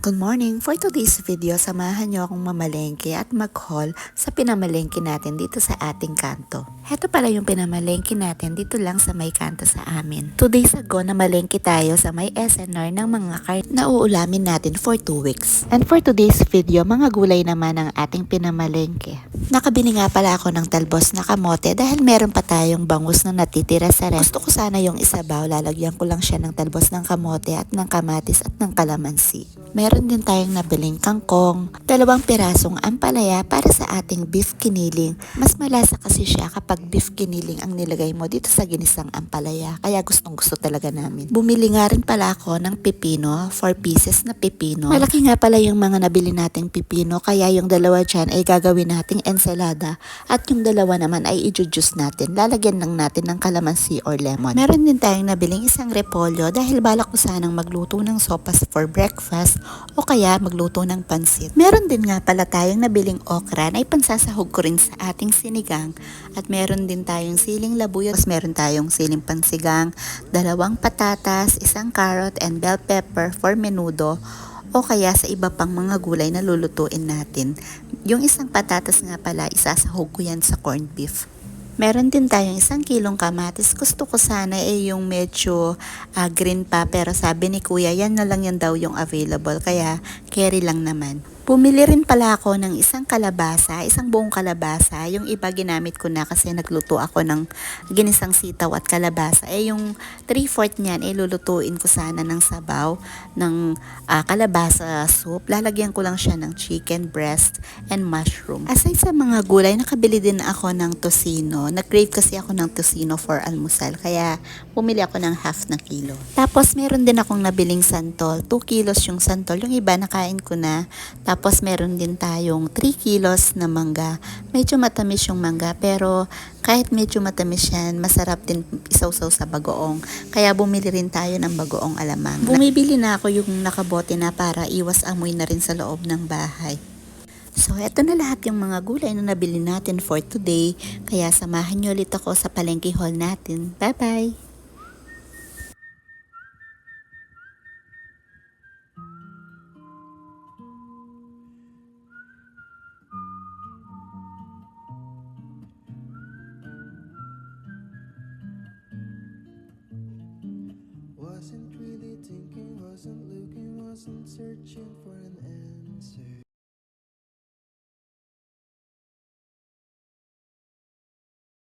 Good morning! For today's video, samahan niyo akong mamalengke at mag-haul sa pinamalengke natin dito sa ating kanto. Heto pala yung pinamalengke natin dito lang sa may kanto sa amin. Two days ago, namalengke tayo sa may SNR ng mga cart na uulamin natin for 2 weeks. And for today's video, mga gulay naman ang ating pinamalengke. Nakabili nga pala ako ng talbos na kamote dahil meron pa tayong bangus na natitira sa rest. Gusto ko sana yung isabaw, lalagyan ko lang siya ng talbos ng kamote at ng kamatis at ng kalamansi. Meron din tayong nabiling kangkong, dalawang pirasong ampalaya para sa ating beef kiniling. Mas malasa kasi siya kapag beef kiniling ang nilagay mo dito sa ginisang ampalaya. Kaya gustong gusto talaga namin. Bumili nga rin pala ako ng pipino, 4 pieces na pipino. Malaki nga pala yung mga nabili nating pipino, kaya yung dalawa dyan ay gagawin nating ensalada at yung dalawa naman ay i-juice natin. Lalagyan lang natin ng kalamansi or lemon. Meron din tayong nabiling isang repolyo dahil balak ko sanang magluto ng sopas for breakfast o kaya magluto ng pansit. Meron din nga pala tayong nabiling okra na ipansasahog ko rin sa ating sinigang at meron din tayong siling labuyo, tapos meron tayong siling pansigang, dalawang patatas, isang carrot and bell pepper for menudo o kaya sa iba pang mga gulay na lulutuin natin. Yung isang patatas nga pala, isasahog ko yan sa corned beef. Meron din tayong isang kilong kamatis. Gusto ko sana eh yung medyo ah, green pa pero sabi ni kuya yan na lang yan daw yung available kaya carry lang naman. Bumili rin pala ako ng isang kalabasa, isang buong kalabasa. Yung iba ginamit ko na kasi nagluto ako ng ginisang sitaw at kalabasa. Eh yung 3-4 niyan, eh lulutuin ko sana ng sabaw ng ah, kalabasa soup. Lalagyan ko lang siya ng chicken breast and mushroom. Aside sa mga gulay, nakabili din ako ng tosino. Nag-crave kasi ako ng tosino for almusal. Kaya bumili ako ng half na kilo. Tapos meron din akong nabiling santol. 2 kilos yung santol. Yung iba nakain ko na. Tapos meron din tayong 3 kilos na mangga. Medyo matamis yung mangga pero kahit medyo matamis yan, masarap din isawsaw sa bagoong. Kaya bumili rin tayo ng bagoong alamang. Bumibili na ako yung nakabote na para iwas amoy na rin sa loob ng bahay. So, eto na lahat yung mga gulay na nabili natin for today. Kaya samahan niyo ulit ako sa palengke haul natin. Bye-bye! Wasn't thinking, wasn't looking, wasn't searching for